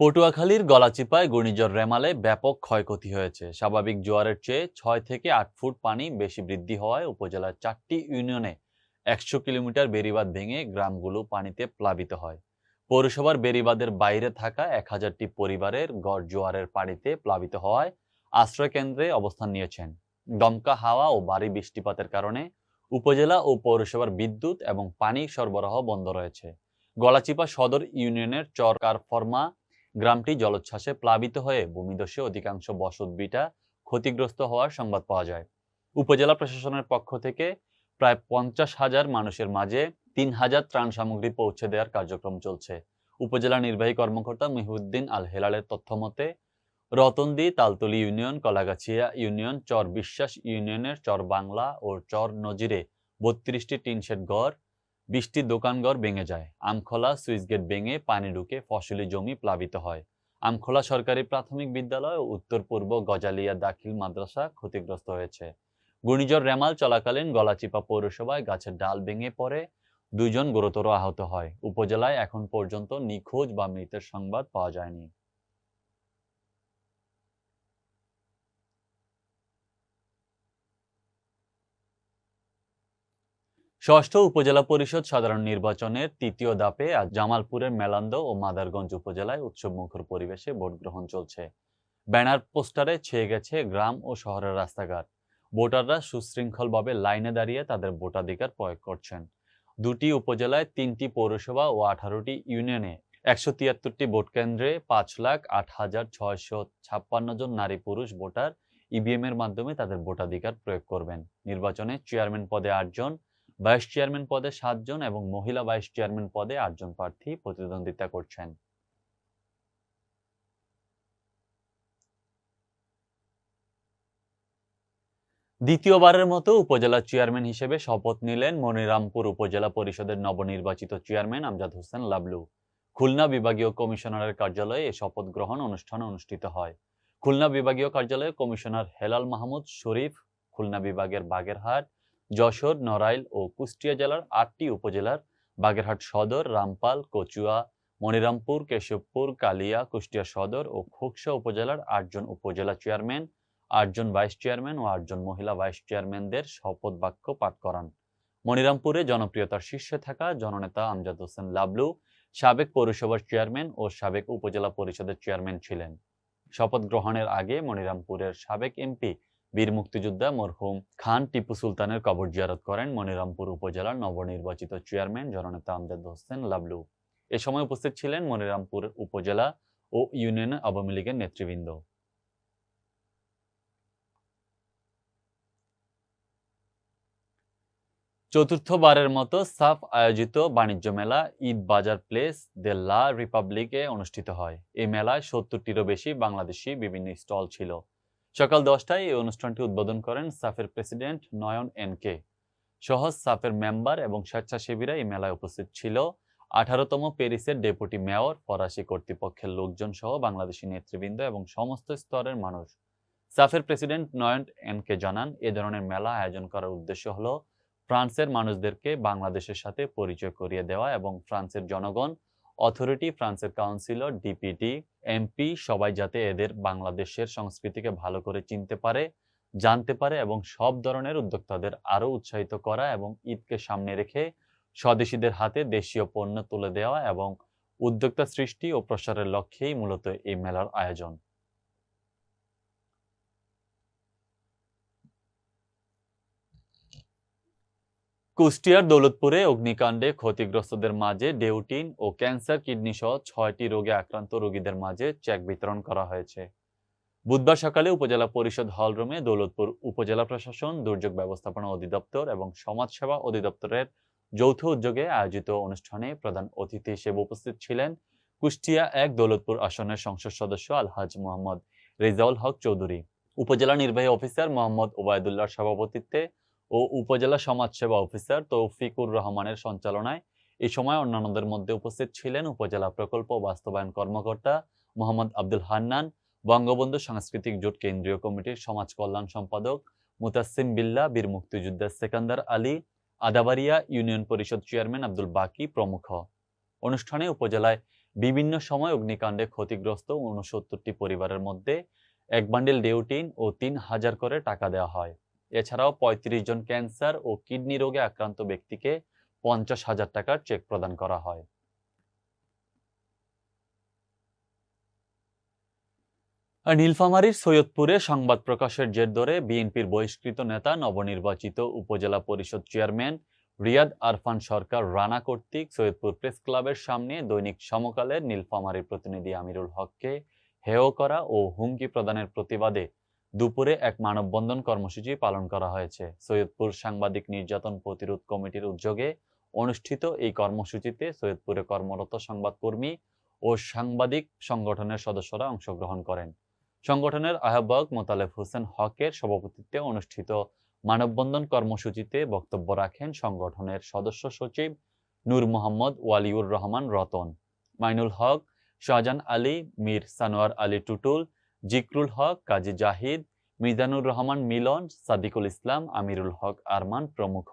পটুয়াখালীর গলাচিপায় ঘূর্ণিঝড় রেমালে ব্যাপক ক্ষয়ক্ষতি হয়েছে। স্বাভাবিক জোয়ারের চেয়ে ছয় থেকে আট ফুট পানি বেশি বৃদ্ধি হওয়ায় উপজেলার চারটি ইউনিয়নে একশো কিলোমিটার বেড়িবাঁধ ভেঙে গ্রামগুলো পানিতে প্লাবিত হয়। পৌরসভার বেড়িবাঁধের বাইরে থাকা এক হাজারটি পরিবারের গড় জোয়ারের পানিতে প্লাবিত হওয়ায় আশ্রয়কেন্দ্রে অবস্থান নিয়েছেন। দমকা হাওয়া ও ভারী বৃষ্টিপাতের কারণে উপজেলা ও পৌরসভার বিদ্যুৎ এবং পানি সরবরাহ বন্ধ রয়েছে। গলাচিপা সদর ইউনিয়নের চরকার ফরমা গ্রামটি জলোচ্ছ্বাসে প্লাবিত হয়ে ভূমিধসে অধিকাংশ বসতভিটা ক্ষতিগ্রস্ত হওয়ার সংবাদ পাওয়া যায়। উপজেলা প্রশাসনের পক্ষ থেকে প্রায় পঞ্চাশ হাজার মানুষের মাঝে তিন হাজার ত্রাণ সামগ্রী পৌঁছে দেওয়ার কার্যক্রম চলছে। উপজেলা নির্বাহী কর্মকর্তা মহিউদ্দিন আল হেলালের তথ্য মতে, রতনদি তালতলি ইউনিয়ন, কলাগাছিয়া ইউনিয়ন, চর বিশ্বাস ইউনিয়নের চর বাংলা ও চর নজিরে বত্রিশটি টিনশেড ঘর বৃষ্টি দোকানঘর ভেঙে যায়। আমখোলা সুইচগেট ভেঙে পানি ঢুকে ফসলি জমি প্লাবিত হয়। আমখোলা সরকারি প্রাথমিক বিদ্যালয় ও উত্তর পূর্ব গজালিয়া দাখিল মাদ্রাসা ক্ষতিগ্রস্ত হয়েছে। ঘূর্ণিঝড় রেমাল চলাকালীন গলাচিপা পৌরসভায় গাছের ডাল ভেঙে পড়ে দুইজন গুরুতর আহত হয়। উপজেলায় এখন পর্যন্ত নিখোঁজ বা মৃতের সংবাদ পাওয়া যায়নি। ষষ্ঠ উপজেলা পরিষদ সাধারণ নির্বাচনের তৃতীয় দাপে আজ জামালপুরের মেলান্দ ও মাদারগঞ্জ উপজেলায় উৎসবমুখর পরিবেশে ভোট গ্রহণ চলছে। ব্যানার, পোস্টারে ছেয়ে গেছে গ্রাম ও শহরের রাস্তাঘাট। ভোটাররা সুশৃঙ্খলভাবে লাইনে দাঁড়িয়ে তাদের ভোটাধিকার প্রয়োগ করছেন। দুটি উপজেলায় তিনটি পৌরসভা ও আঠারোটি ইউনিয়নে একশো তিয়াত্তরটি ভোট কেন্দ্রে পাঁচ লাখ আট হাজার ছয়শো ছাপ্পান্ন জন নারী পুরুষ ভোটার ইভিএম এর মাধ্যমে তাদের ভোটাধিকার প্রয়োগ করবেন। নির্বাচনে চেয়ারম্যান পদে আটজন ভাইস চেয়ারম্যান পদে সাতজন এবং মহিলা ভাইস চেয়ারম্যান পদে আটজন প্রার্থী প্রতিদ্বন্দ্বিতা করছেন। দ্বিতীয়বারের মতো উপজেলা চেয়ারম্যান হিসেবে শপথ নিলেন মনিরামপুর উপজেলা পরিষদের নবনির্বাচিত চেয়ারম্যান আমজাদ হোসেন লাবলু। খুলনা বিভাগীয় কমিশনারের কার্যালয়ে এই শপথ গ্রহণ অনুষ্ঠান অনুষ্ঠিত হয়। খুলনা বিভাগীয় কার্যালয়ে কমিশনার হেলাল মাহমুদ শরীফ, খুলনা বিভাগের বাগেরহাট যশোর, নড়াইল ও কুষ্টিয়া জেলার আটটি উপজেলার বাগেরহাট সদর, রামপাল, কচুয়া, মনিরামপুর, কেশবপুর, কালিয়া, কুষ্টিয়া সদর ও খোকসা উপজেলার আটজন উপজেলা চেয়ারম্যান, আটজন ভাইস চেয়ারম্যান ও আটজন মহিলা ভাইস চেয়ারম্যানদের শপথ বাক্য পাঠ করান। মনিরামপুরে জনপ্রিয়তার শীর্ষে থাকা জননেতা আমজাদ হোসেন লাবলু সাবেক পৌরসভার চেয়ারম্যান ও সাবেক উপজেলা পরিষদের চেয়ারম্যান ছিলেন। শপথ গ্রহণের আগে মনিরামপুরের সাবেক এমপি বীর মুক্তিযোদ্ধা মরহুম খান টিপু সুলতানের কবর জিয়ারত করেন মনিরামপুর উপজেলার নবনির্বাচিত চেয়ারম্যান জননেতা আমজাদ হোসেন লাবলু। এ সময় উপস্থিত ছিলেন মনিরামপুর উপজেলা ও ইউনিয়ন আওয়ামী লীগের নেতৃবৃন্দ। চতুর্থবারের মতো সাফ আয়োজিত বাণিজ্য মেলা ঈদ বাজার প্লেস দে লা রিপাবলিকে অনুষ্ঠিত হয়। এই মেলায় সত্তরটিরও বেশি বাংলাদেশি বিভিন্ন স্টল ছিল। সকাল দশটায় এই অনুষ্ঠানটি উদ্বোধন করেন সাফের প্রেসিডেন্ট নয়ন এন কে সহজ সাফের মেম্বার এবং স্বেচ্ছাসেবীরা এই মেলায় উপস্থিত ছিল। আঠারোতম প্যারিসের ডেপুটি মেয়র, ফরাসি কর্তৃপক্ষের লোকজন সহ বাংলাদেশি নেতৃবৃন্দ এবং সমস্ত স্তরের মানুষ। সাফের প্রেসিডেন্ট নয়ন এন কে জানান, এ ধরনের মেলা আয়োজন করার উদ্দেশ্য হলো ফ্রান্সের মানুষদেরকে বাংলাদেশের সাথে পরিচয় করিয়ে দেওয়া এবং ফ্রান্সের জনগণ অথরিটি ফ্রান্সের কাউন্সিলর ডিপিটি এমপি সবাই যাতে এদের বাংলাদেশের সংস্কৃতিকে ভালো করে চিনতে পারে, জানতে পারে এবং সব ধরনের উদ্যোক্তাদের আরও উৎসাহিত করা এবং ঈদকে সামনে রেখে স্বদেশীদের হাতে দেশীয় পণ্য তুলে দেওয়া এবং উদ্যোক্তা সৃষ্টি ও প্রসারের লক্ষ্যেই মূলত এই মেলার আয়োজন। কুষ্টিয়ার দৌলতপুরে অগ্নিকাণ্ডে ক্ষতিগ্রস্তদের মাঝে ডেউটিন ও ক্যান্সার কিডনি সহ ছয়টি রোগে আক্রান্ত রোগীদের মাঝে চেক বিতরণ করা হয়েছে। বুধবার সকালে উপজেলা পরিষদ হলরুমে দৌলতপুর উপজেলা প্রশাসন, দুর্যোগ ব্যবস্থাপনা অধিদপ্তর এবং সমাজসেবা অধিদপ্তরের যৌথ উদ্যোগে আয়োজিত অনুষ্ঠানে প্রধান অতিথি হিসেবে উপস্থিত ছিলেন কুষ্টিয়া এক দৌলতপুর আসনের সংসদ সদস্য আলহাজ মোহাম্মদ রেজাউল হক চৌধুরী। উপজেলা নির্বাহী অফিসার মোহাম্মদ ওবায়দুল্লাহর সভাপতিত্বে ও উপজেলা সমাজসেবা অফিসার তৌফিকুর রহমানের সঞ্চালনায় এই সময় অন্যান্যদের মধ্যে উপস্থিত ছিলেন উপজেলা প্রকল্প বাস্তবায়ন কর্মকর্তা মোহাম্মদ আব্দুল হান্নান, বঙ্গবন্ধু সাংস্কৃতিক জোট কেন্দ্রীয় কমিটির সমাজ কল্যাণ সম্পাদক মুতাসিম বিল্লা, বীর মুক্তিযোদ্ধা সেকান্দার আলী, আদাবাড়িয়া ইউনিয়ন পরিষদ চেয়ারম্যান আব্দুল বাকি প্রমুখ। অনুষ্ঠানে উপজেলায় বিভিন্ন সময় অগ্নিকাণ্ডে ক্ষতিগ্রস্ত উনসত্তরটি পরিবারের মধ্যে এক বান্ডেল ডেউটিন ও তিন হাজার করে টাকা দেওয়া হয়। এছাড়াও পঁয়ত্রিশ জন ক্যান্সার ও কিডনি রোগে আক্রান্ত ব্যক্তিকে পঞ্চাশ হাজার টাকার চেক প্রদান করা হয়। নীলফামারীর সৈয়দপুরে সংবাদ প্রকাশের জের ধরে বিএনপির বহিষ্কৃত নেতা, নবনির্বাচিত উপজেলা পরিষদ চেয়ারম্যান রিয়াদ আরফান সরকার রানা কর্তৃক সৈয়দপুর প্রেস ক্লাবের সামনে দৈনিক সমকালের নীলফামারীর প্রতিনিধি আমিরুল হককে হেয় করা ও হুমকি প্রদানের প্রতিবাদে দুপুরে এক মানববন্ধন কর্মসূচি পালন করা হয়েছে। সৈয়দপুর সাংবাদিক নির্যাতন প্রতিরোধ কমিটির উদ্যোগে অনুষ্ঠিত এই কর্মসূচিতে সৈয়দপুরে কর্মরত সংবাদকর্মী ও সাংবাদিক সংগঠনের সদস্যরা অংশগ্রহণ করেন। সংগঠনের আহ্বায়ক মোতালেব হোসেন হকের সভাপতিত্বে অনুষ্ঠিত মানববন্ধন কর্মসূচিতে বক্তব্য রাখেন সংগঠনের সদস্য সচিব নূর মোহাম্মদ ওয়ালিউর রহমান রতন। মাইনুল হক শাহজান আলী, মীর সানোয়ার আলী টুটুল জিকরুল হক কাজী জাহিদ মিজানুর রহমান মিলন সাদিকুল ইসলাম আমিরুল হক আরমান প্রমুখ।